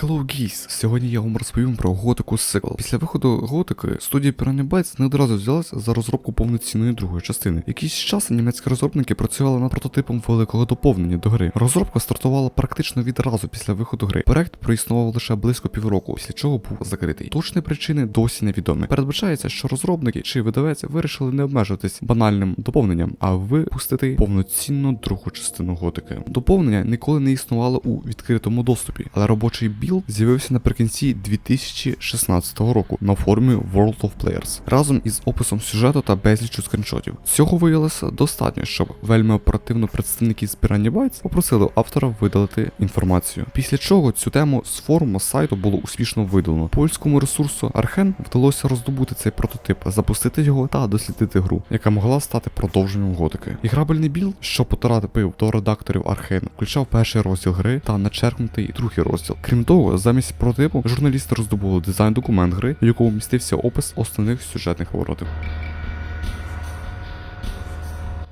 Hello Geese! Сьогодні я вам розповім про готику Sequel. Після виходу готики студія Piranha Bytes не одразу взялася за розробку повноцінної другої частини. Якийсь час німецькі розробники працювали над прототипом великого доповнення до гри. Розробка стартувала практично відразу після виходу гри. Проект проіснував лише близько півроку, після чого був закритий. Точні причини досі невідомі. Передбачається, що розробники чи видавець вирішили не обмежуватись банальним доповненням, а випустити повноцінну другу частину готики. Доповнення ніколи не існувало у відкритому доступі, але робочий білд з'явився наприкінці 2016 року на форумі World of Players разом із описом сюжету та безліччю скріншотів. Цього виявилося достатньо, щоб вельми оперативно представники з Piranha Bytes попросили автора видалити інформацію. Після чого цю тему з форуму сайту було успішно видалено. Польському ресурсу Архен вдалося роздобути цей прототип, запустити його та дослідити гру, яка могла стати продовженням готики. Іграбельний білд, що потрапив до редакторів Архен, включав перший розділ гри та начеркнутий другий розділ. Крім того, замість прототипу журналісти роздобули дизайн документ гри, в якому містився опис основних сюжетних поворотів.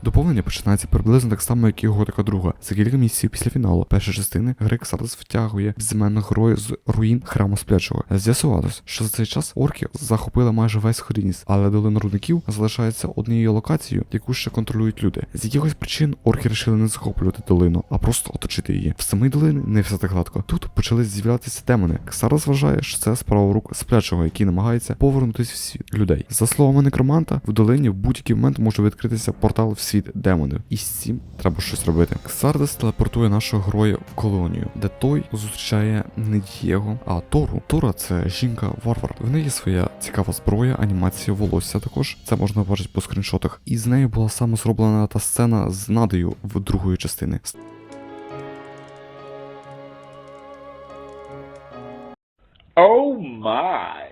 Доповнення починається приблизно так само, як і Готика 2. За кілька місяців після фіналу першої частини гри Ксардас втягує безіменну герою з руїн храму сплячого. З'ясувалось, що за цей час орки захопили майже весь Хорініс, але долина рудників залишається однією локацією, яку ще контролюють люди. З якихось причин орки вирішили не захоплювати долину, а просто оточити її. В самій долині не все так гладко. Тут почали з'являтися демони. Ксарас вважає, що це справа рук сплячого, який намагається повернутися в світ людей. За словами некроманта, в долині в будь-який момент може відкритися портал в світ демонів. І з цим треба щось робити. Ксардес телепортує нашого героя в колонію, де той зустрічає не Дієго, а Тору. Тора це жінка-варвар. В неї своя цікава зброя, анімація волосся також. Це можна бачити по скріншотах. І з нею була саме зроблена та сцена з надою в другої частини. Oh my.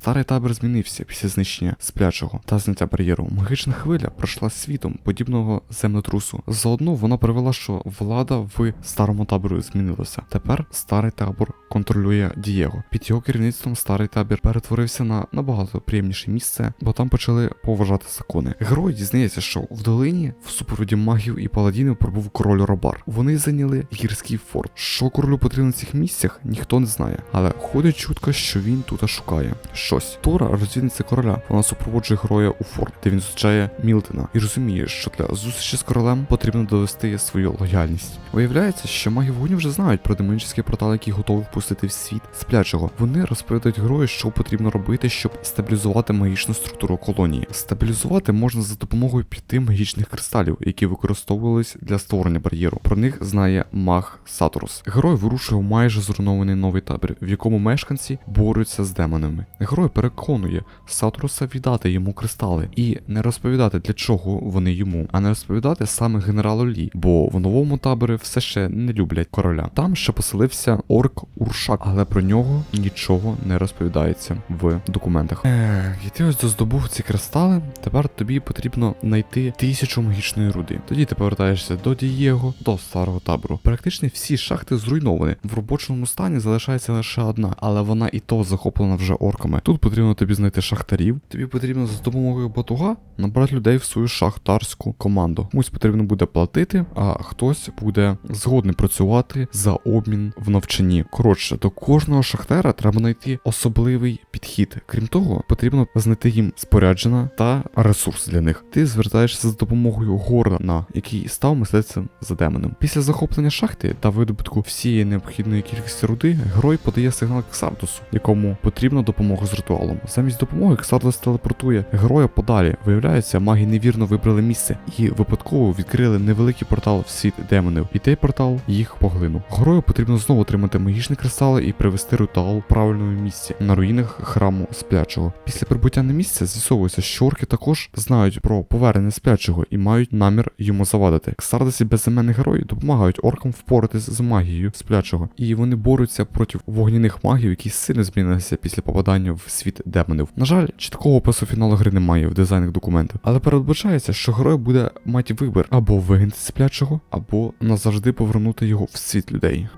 Старий табір змінився після знищення сплячого та зняття бар'єру. Магічна хвиля пройшла світом подібного землетрусу. Заодно вона привела, що влада в старому табору змінилася. Тепер старий табор контролює Дієго. Під його керівництвом старий табір перетворився на набагато приємніше місце, бо там почали поважати закони. Герой дізнається, що в долині в супроводі магів і паладінів пробув король Робар. Вони зайняли гірський форт. Що королю потрібно на цих місцях, ніхто не знає. Але ходить чутка, що він тут шукає щось. Тора розвідниця короля. Вона супроводжує героя у форт, де він зустрічає Мілтена і розуміє, що для зустрічі з королем потрібно довести свою лояльність. Виявляється, що маги вогню вже знають про демонічний портал, який готовий впустити в світ сплячого. Вони розповідають герою, що потрібно робити, щоб стабілізувати магічну структуру колонії. Стабілізувати можна за допомогою п'яти магічних кристалів, які використовувались для створення бар'єру. Про них знає маг Сатурус. Герой вирушує в майже зруйнований новий табір, в якому мешканці борються з демонами. Переконує Сатуруса віддати йому кристали і не розповідати для чого вони йому, а не розповідати саме генералу Лі, бо в новому таборі все ще не люблять короля. Там ще поселився орк Уршак, але про нього нічого не розповідається в документах. Ех, і ти ось здобув ці кристали. Тепер тобі потрібно знайти тисячу магічної руди. Тоді ти повертаєшся до Дієго, до старого табору. Практично всі шахти зруйновані. В робочому стані залишається лише одна, але вона і то захоплена вже орками. Тут потрібно тобі знайти шахтарів. Тобі потрібно за допомогою батуга набрати людей в свою шахтарську команду. Комусь потрібно буде платити, а хтось буде згодний працювати за обмін в навчанні. Коротше, до кожного шахтера треба знайти особливий підхід. Крім того, потрібно знайти їм спорядження та ресурс для них. Ти звертаєшся за допомогою горна, який став мисливцем за демоном. Після захоплення шахти та видобутку всієї необхідної кількості руди, герой подає сигнал Ксардусу, якому потрібна допомога з ритуалом. Замість допомоги Ксардус телепортує героя подалі. Виявляється, маги невірно вибрали місце і випадково відкрили невеликий портал в світ демонів, і той портал їх поглинув. Герою потрібно знову отримати магічні кристали і привести ритуал в правильному місці на руїнах храму сплячого. Після прибуття на місце з'ясовується, що орки також знають про повернення сплячого і мають намір йому завадити. Ксардас і безіменний герой допомагають оркам впоратись з магією сплячого, і вони борються проти вогняних магів, які сильно змінилися після попадання в світ демонів. На жаль, чіткого опису фіналу гри немає в дизайних документах, але передбачається, що герой буде мати вибір або вигнати сплячого, або назавжди повернути його в світ людей.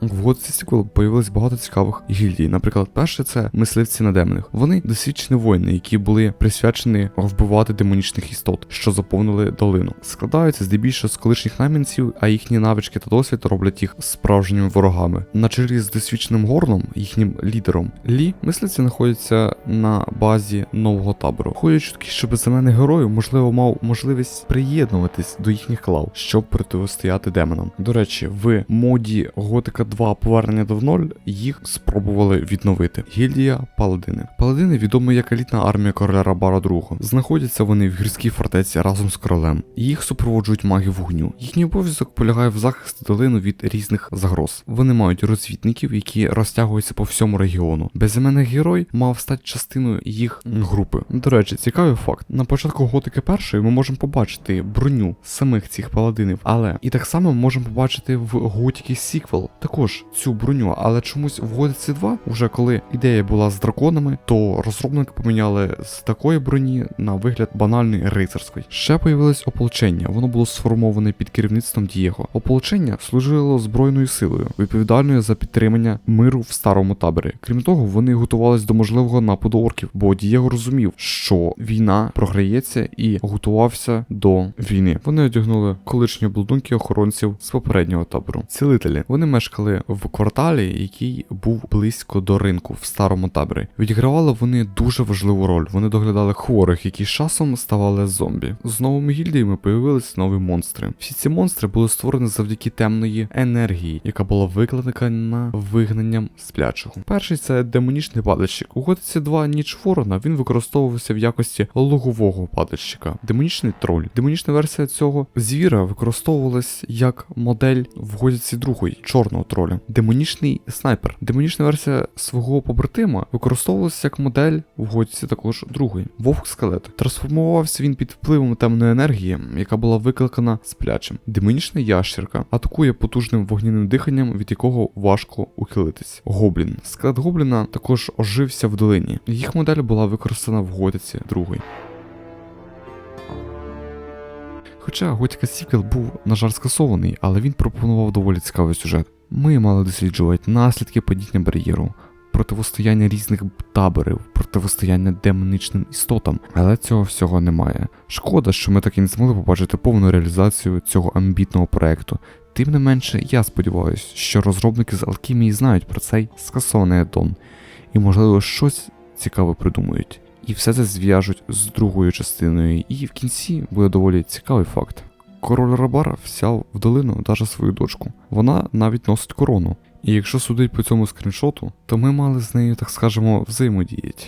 В Годці Сіквел появилось багато цікавих гільдій. Наприклад, перше це мисливці на демонах. Вони досвідчені воїни, які були присвячені вбивати демонічних істот, що заповнили долину. Складаються здебільшого з колишніх намінців, а їхні навички та досвід роблять їх справжніми ворогами. На чолі з досвідченим горном, їхнім лідером Лі, мисливці знаходяться на базі нового табору. Ходять чутки, що безіменний герой, можливо, мав можливість приєднуватись до їхніх клав, щоб протистояти демонам. До речі, в моді Готика 2 повернення до в їх спробували відновити. Гільдія Паладини. Паладини відомі як елітна армія короля Рабара II. Знаходяться вони в гірській фортеці разом з королем. Їх супроводжують маги вогню. Їхній обов'язок полягає в захисті долину від різних загроз. Вони мають розвідників, які розтягуються по всьому регіону. Безіменний герой мав стати частиною їх групи. До речі, цікавий факт. На початку готики першої ми можемо побачити броню самих цих паладинів, але і так само можемо побачити в готіки Сіквел також цю броню. Але чомусь в Готиці 2, вже коли ідея була з драконами, то розробники поміняли з такої броні на вигляд банальної рицарської. Ще появилось ополчення. Воно було сформоване під керівництвом Дієго. Ополчення служило збройною силою, відповідальною за підтримання миру в старому таборі. Крім того, вони готувались до можливого нападу орків, бо Дієго розумів, що війна програється і готувався до війни. Вони одягнули колишні обладунки охоронців з попереднього табору. Цілителі вони мешкали в кварталі, який був близько до ринку в старому таборі. Відігравали вони дуже важливу роль. Вони доглядали хворих, які з часом ставали зомбі. З новими гільдіями появились нові монстри. Всі ці монстри були створені завдяки темної енергії, яка була викликана вигнанням сплячого. Перший це демонічний падальщик. У Готиці 2 ніч ворона він використовувався в якості лугового падальщика. Демонічний троль. Демонічна версія цього звіра використовувалась як модель в Готиці другої чорного троля. Демонічний снайпер. Демонічна версія свого побратима використовувалася як модель в Готиці також другої. Вовк скелет. Трансформувався він під впливом темної енергії, яка була викликана сплячим. Демонічна ящерка атакує потужним вогняним диханням, від якого важко ухилитись. Гоблін. Скелет гобліна також ожився в долині. Їх модель була використана в Готиці другої. Хоча Готіка Сіквел був, на жаль, скасований, але він пропонував доволі цікавий сюжет. Ми мали досліджувати наслідки падіння бар'єру, противостояння різних таборів, противостояння демонічним істотам, але цього всього немає. Шкода, що ми так і не змогли побачити повну реалізацію цього амбітного проекту. Тим не менше, я сподіваюся, що розробники з Алхімії знають про цей скасований аддон і, можливо, щось цікаве придумають. І все це зв'яжуть з другою частиною, і в кінці буде доволі цікавий факт. Король Рабара взяв в долину даже свою дочку. Вона навіть носить корону. І якщо судить по цьому скріншоту, то ми мали з нею, так скажемо, взаємодіяти.